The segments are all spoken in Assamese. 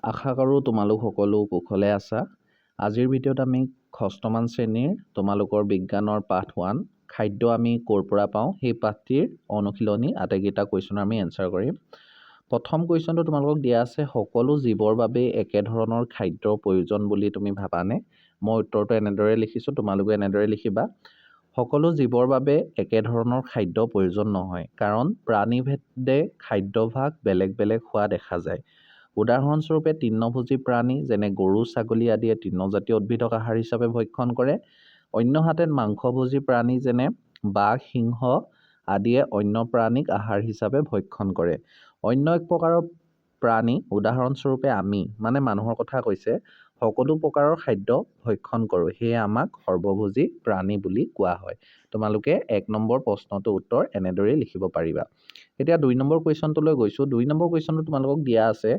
আশা কৰোঁ তোমালোক সকলো কুশলে আছা। আজিৰ ভিডিঅ'ত আমি ষষ্ঠমান শ্ৰেণীৰ তোমালোকৰ বিজ্ঞানৰ পাঠ ওৱান খাদ্য আমি ক'ৰ পৰা পাওঁ সেই পাঠটিৰ অনুশীলনী আটাইকেইটা কুৱেশ্যনৰ আমি এনচাৰ কৰিম। প্ৰথম কুৱেশ্যনটো তোমালোকক দিয়া আছে সকলো জীৱৰ বাবে একেধৰণৰ খাদ্যৰ প্ৰয়োজন বুলি তুমি ভাবানে? মই উত্তৰটো এনেদৰে লিখিছোঁ তোমালোকে এনেদৰে লিখিবা। সকলো জীৱৰ বাবে একেধৰণৰ খাদ্য প্ৰয়োজন নহয় কাৰণ প্ৰাণীভেদে খাদ্যভাগ বেলেগ বেলেগ হোৱা দেখা যায়। উদাহৰণস্বৰূপে তৃণভোজী প্ৰাণী যেনে গৰু ছাগলী আদিয়ে তৃণজাতীয় উদ্ভিদক আহাৰ হিচাপে ভক্ষণ কৰে। অন্যহাতে মাংসভোজী প্ৰাণী যেনে বাঘ সিংহ আদিয়ে অন্য প্ৰাণীক আহাৰ হিচাপে ভক্ষণ কৰে। অন্য এক প্ৰকাৰৰ প্ৰাণী উদাহৰণস্বৰূপে আমি মানে মানুহৰ কথা কৈছে সকলো প্ৰকাৰৰ খাদ্য ভক্ষণ কৰোঁ সেয়ে আমাক সৰ্বভোজী প্ৰাণী বুলি কোৱা হয়। তোমালোকে এক নম্বৰ প্ৰশ্নটোৰ উত্তৰ এনেদৰেই লিখিব পাৰিবা। এতিয়া দুই নম্বৰ কুৱেশ্যনটোলৈ গৈছোঁ। দুই নম্বৰ কুৱেশ্যনটো তোমালোকক দিয়া আছে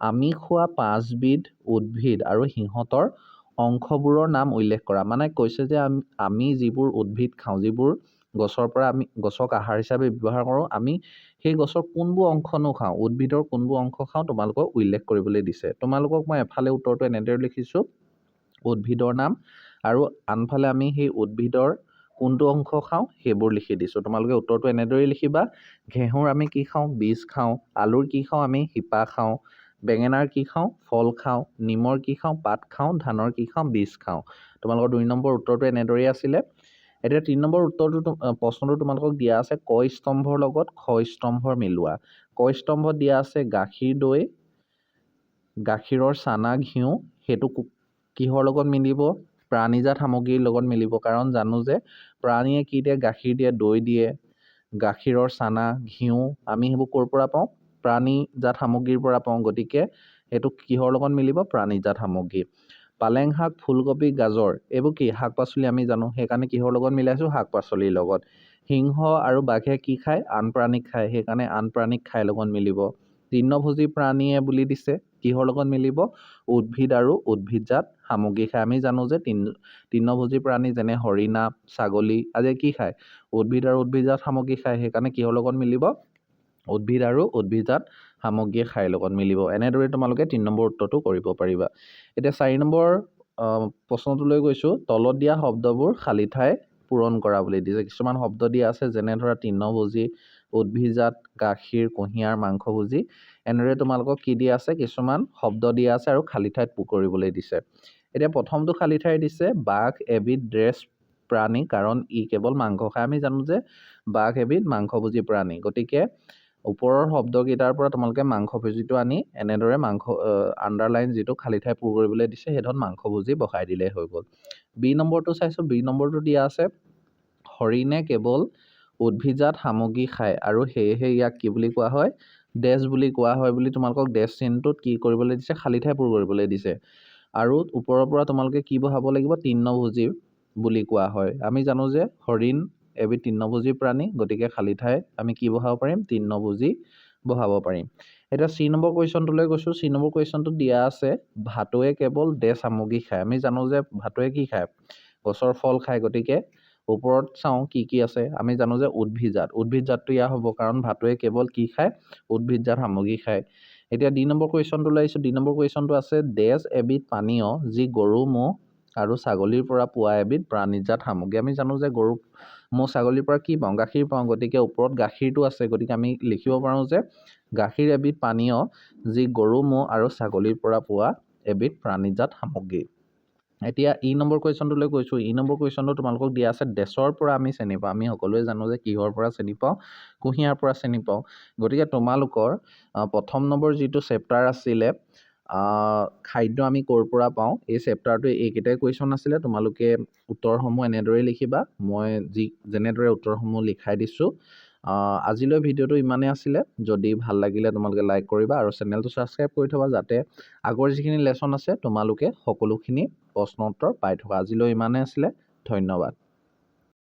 আমি খোৱা পাঁচবিধ উদ্ভিদ আৰু সিহঁতৰ অংশবোৰৰ নাম উল্লেখ কৰা। মানে কৈছে যে আমি আমি যিবোৰ উদ্ভিদ খাওঁ যিবোৰ গছৰ পৰা আমি গছক আহাৰ হিচাপে ব্যৱহাৰ কৰোঁ। আমি সেই গছৰ কোনবোৰ অংশনো খাওঁ উদ্ভিদৰ কোনবোৰ অংশ খাওঁ তোমালোকক উল্লেখ কৰিবলৈ দিছে। তোমালোকক মই এফালে উত্তৰটো এনেদৰে লিখিছোঁ। উদ্ভিদৰ নাম আৰু আনফালে আমি সেই উদ্ভিদৰ কোনটো অংশ খাওঁ সেইবোৰ লিখি দিছোঁ। তোমালোকে উত্তৰটো এনেদৰেই লিখিবা। ঘেঁহুৰ আমি কি খাওঁ? বীজ খাওঁ। আলুৰ কি খাওঁ? আমি শিপা খাওঁ। বেঙেনাৰ কি খাওঁ? ফল খাওঁ। নিমৰ কি খাওঁ? পাত খাওঁ। ধানৰ কি খাওঁ? বীজ খাওঁ। তোমালোকৰ দুই নম্বৰ উত্তৰটো এনেদৰেই আছিলে। এতিয়া তিনি নম্বৰ উত্তৰটো প্ৰশ্নটো তোমালোকক দিয়া আছে ক স্তম্ভৰ লগত খ স্তম্ভৰ মিলোৱা। ক স্তম্ভত দিয়া আছে গাখীৰ দৈ গাখীৰৰ চানা ঘিউ সেইটো কিহৰ লগত মিলিব? প্ৰাণীজাত সামগ্ৰীৰ লগত মিলিব কাৰণ জানো যে প্ৰাণীয়ে কি দিয়ে গাখীৰ দিয়ে দৈ দিয়ে গাখীৰৰ চানা ঘিউ আমি সেইবোৰ ক'ৰ পৰা পাওঁ? প্ৰাণীজাত সামগ্ৰীৰ পৰা পাওঁ গতিকে সেইটো কিহৰ লগত মিলিব? প্ৰাণীজাত সামগ্ৰী। পালেং শাক ফুলকবি গাজৰ এইবোৰ কি? শাক পাচলি আমি জানো। সেইকাৰণে কিহৰ লগত মিলাইছোঁ শাক পাচলিৰ লগত। সিংহ আৰু বাঘে কি খায়? আন প্ৰাণীক খায়। সেইকাৰণে আন প্ৰাণীক খাই লগত মিলিব। তৃণভোজী প্ৰাণীয়ে বুলি দিছে। কিহৰ লগত মিলিব? উদ্ভিদ আৰু উদ্ভিদজাত সামগ্ৰী খায়। আমি জানো যে তৃণ তৃণভোজী প্ৰাণী যেনে হৰিণা ছাগলী আদিয়ে কি খায়? উদ্ভিদ আৰু উদ্ভিদজাত সামগ্ৰী খায়। সেইকাৰণে কিহৰ লগত মিলিব? উদ্ভিদ আৰু উদ্ভিদজাত সামগ্ৰীয়ে খাই লগত মিলিব। এনেদৰে তোমালোকে তিনি নম্বৰ উত্তৰটো কৰিব পাৰিবা। এতিয়া চাৰি নম্বৰ প্ৰশ্নটোলৈ গৈছোঁ। তলত দিয়া শব্দবোৰ খালী ঠাই পূৰণ কৰা বুলি দিছে। কিছুমান শব্দ দিয়া আছে যেনে ধৰা তৃণভোজী উদ্ভিদজাত গাখীৰ কুঁহিয়াৰ মাংসভোজী এনেদৰে তোমালোকক কি দিয়া আছে? কিছুমান শব্দ দিয়া আছে আৰু খালী ঠাইত কৰিবলৈ দিছে। এতিয়া প্ৰথমটো খালী ঠাই দিছে বাঘ এবিধ ড্ৰেছ প্ৰাণী। কাৰণ ই কেৱল মাংস খায়। আমি জানো যে বাঘ এবিধ মাংসভোজী প্ৰাণী। গতিকে ওপৰৰ শব্দকেইটাৰ পৰা তোমালোকে মাংসভোজীটো আনি এনেদৰে মাংস আণ্ডাৰলাইন যিটো খালী ঠাই পূৰ কৰিবলৈ দিছে সেইটোত মাংসভোজী বহাই দিলেই হৈ গ'ল। বি নম্বৰটো চাইছোঁ বি নম্বৰটো দিয়া আছে হৰিণে কেৱল উদ্ভিদজাত সামগ্ৰী খায় আৰু সেয়েহে ইয়াক কি বুলি কোৱা হয়? ডেছ বুলি কোৱা হয় বুলি তোমালোকক ডেছ চিনটোত কি কৰিবলৈ দিছে? খালী ঠাই পূৰ কৰিবলৈ দিছে। আৰু ওপৰৰ পৰা তোমালোকে কি বহাব লাগিব? তৃণভোজী বুলি কোৱা হয়। আমি জানো যে হৰিণ এবিধ তৃণভোজী প্ৰাণী গতিকে খালী ঠাইত আমি কি বহাব পাৰিম? তৃণভোজী বহাব পাৰিম। এতিয়া চি নম্বৰ কুৱেশ্যনটোলৈ গৈছোঁ। চি নম্বৰ কুৱেশ্যনটোত দিয়া আছে ভাটৌৱে কেৱল ডেছ সামগ্ৰী খায়। আমি জানো যে ভাটৌৱে কি খায়? গছৰ ফল খায়। গতিকে ওপৰত চাওঁ কি কি আছে। আমি জানো যে উদ্ভিদজাত উদ্ভিদজাতটো ইয়াৰ হ'ব কাৰণ ভাটৌৱে কেৱল কি খায়? উদ্ভিদজাত সামগ্ৰী খায়। এতিয়া ডি নম্বৰ কুৱেশ্যনটোলৈ আহিছোঁ। ডি নম্বৰ কুৱেশ্যনটো আছে ডেছ এবিধ পানীয় যি গৰু ম'হ আৰু ছাগলীৰ পৰা পোৱা এবিধ প্ৰাণীজাত সামগ্ৰী। আমি জানো যে গৰু ম'হ ছাগলীৰ পৰা কি পাওঁ? গাখীৰ পাওঁ। গতিকে ওপৰত গাখীৰটো আছে। গতিকে আমি লিখিব পাৰোঁ যে গাখীৰ এবিধ পানীয় যি গৰু ম'হ আৰু ছাগলীৰ পৰা পোৱা এবিধ প্ৰাণীজাত সামগ্ৰী। এতিয়া ই নম্বৰ কুৱেশ্যনটোলৈ কৈছোঁ ই নম্বৰ কুৱেশ্যনটো তোমালোকক দিয়া আছে। ডেছৰ পৰা আমি চিনি পাওঁ। আমি সকলোৱে জানো যে কিহৰ পৰা চিনি পাওঁ কুঁহিয়াৰ পৰা চিনি পাওঁ। গতিকে তোমালোকৰ প্ৰথম নম্বৰ যিটো চেপ্টাৰ আছিলে খাদ্য আমি ক'ৰ পৰা পাওঁ? এই চেপ্টাৰটো এইকেইটাই কুৱেশ্যন আছিলে তোমালোকে উত্তৰসমূহ এনেদৰেই লিখিবা। মই যি যেনেদৰে উত্তৰসমূহ লিখাই দিছোঁ আজিলৈ ভিডিঅ'টো ইমানেই আছিলে। যদি ভাল লাগিলে তোমালোকে লাইক কৰিবা আৰু চেনেলটো ছাবস্ক্ৰাইব কৰি থ'বা যাতে আগৰ যিখিনি লেচন আছে তোমালোকে সকলোখিনি প্ৰশ্ন উত্তৰ পাই থকা। আজিলৈ ইমানেই আছিলে ধন্যবাদ।